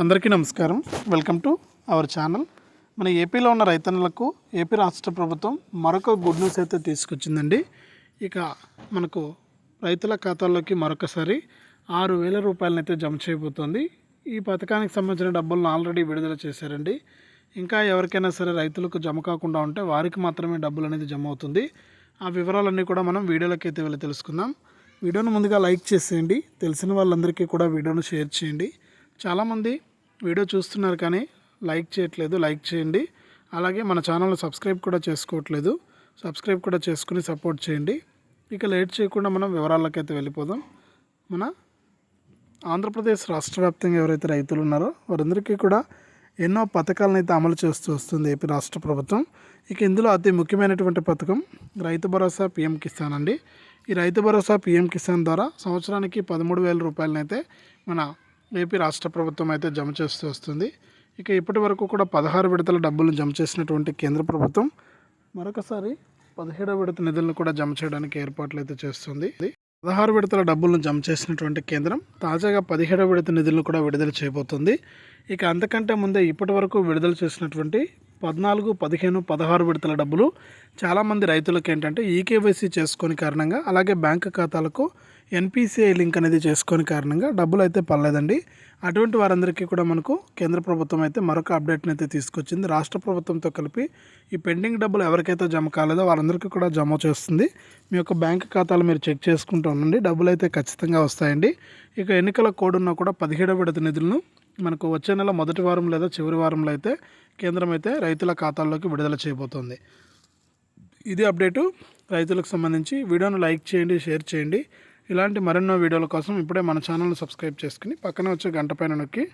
అందరికీ నమస్కారం. Welcome to our channel. మన ఏపీలో ఉన్న రైతన్నలకు ఏపీ రాష్ట్ర ప్రభుత్వం మరొక గుడ్ న్యూస్ అయితే తీసుకొచ్చిందండి. ఇక మనకు రైతుల ఖాతాల్లోకి మరొకసారి ఆరు వేల రూపాయలనైతే జమ చేయబోతోంది. ఈ పథకానికి సంబంధించిన డబ్బులను ఆల్రెడీ విడుదల చేశారండి. ఇంకా ఎవరికైనా సరే రైతులకు జమ కాకుండా ఉంటే వారికి మాత్రమే డబ్బులు అనేది జమ అవుతుంది. ఆ వివరాలన్నీ కూడా మనం వీడియోలోకి అయితే వెళ్ళి తెలుసుకుందాం. వీడియోను ముందుగా లైక్ చేసేయండి. తెలిసిన వాళ్ళందరికీ కూడా వీడియోను షేర్ చేయండి. చాలామంది వీడియో చూస్తున్నారు కానీ లైక్ చేయట్లేదు లైక్ చేయండి. అలాగే మన ఛానల్ని సబ్స్క్రైబ్ కూడా చేసుకోవట్లేదు. సబ్స్క్రైబ్ కూడా చేసుకుని సపోర్ట్ చేయండి. ఇక లేట్ చేయకుండా మనం వివరాలకైతే వెళ్ళిపోదాం. మన ఆంధ్రప్రదేశ్ రాష్ట్ర వ్యాప్తంగా ఎవరైతే రైతులు ఉన్నారో వారందరికీ కూడా ఎన్నో పథకాలను అయితే అమలు చేస్తూ వస్తుంది ఏపీ రాష్ట్ర ప్రభుత్వం. ఇక ఇందులో అతి ముఖ్యమైనటువంటి పథకం రైతు భరోసా పిఎం కిసాన్ అండి. ఈ రైతు భరోసా పిఎం కిసాన్ ద్వారా సంవత్సరానికి పదమూడు వేల రూపాయలనైతే మన ఏపీ రాష్ట్ర ప్రభుత్వం అయితే జమ చేస్తూ వస్తుంది. ఇక ఇప్పటి వరకు కూడా పదహారు విడతల డబ్బులను జమ చేసినటువంటి కేంద్ర ప్రభుత్వం మరొకసారి పదిహేడవ విడత నిధులను కూడా జమ చేయడానికి ఏర్పాట్లు అయితే చేస్తుంది. పదహారు విడతల డబ్బులను జమ చేసినటువంటి కేంద్రం తాజాగా పదిహేడవ విడత నిధులను కూడా విడుదల చేయబోతుంది. ఇక అంతకంటే ముందే ఇప్పటి వరకు విడుదల చేసినటువంటి పద్నాలుగు పదిహేను పదహారు విడతల డబ్బులు. చాలామంది రైతులకు ఏంటంటే ఈకేవైసీ చేసుకొని కారణంగా అలాగే బ్యాంకు ఖాతాలకు ఎన్పిసిఐ లింక్ అనేది చేసుకొని కారణంగా డబ్బులు అయితే పర్లేదండి అటువంటి వారందరికీ కూడా మనకు కేంద్ర ప్రభుత్వం అయితే మరొక అప్డేట్ని అయితే తీసుకొచ్చింది. రాష్ట్ర ప్రభుత్వంతో కలిపి ఈ పెండింగ్ డబ్బులు ఎవరికైతే జమ కాలేదో వారందరికీ కూడా జమ చేస్తుంది. మీ యొక్క బ్యాంక్ ఖాతాలు మీరు చెక్ చేసుకుంటూ ఉండండి. డబ్బులు అయితే ఖచ్చితంగా వస్తాయండి. ఇక ఎన్నికల కోడ్ ఉన్నా కూడా పదిహేడవ విడత నిధులను మనకు వచ్చే నెల మొదటి వారం లేదా చివరి వారంలో అయితే కేంద్రం అయితే రైతుల ఖాతాల్లోకి విడుదల చేయబోతోంది. ఇది అప్డేటు. రైతులకు సంబంధించి వీడియోను లైక్ చేయండి షేర్ చేయండి. ఇలాంటి మరెన్నో వీడియోల కోసం ఇప్పుడే మన ఛానల్ని సబ్స్క్రైబ్ చేసుకుని పక్కన వచ్చే గంట పైన నొక్కి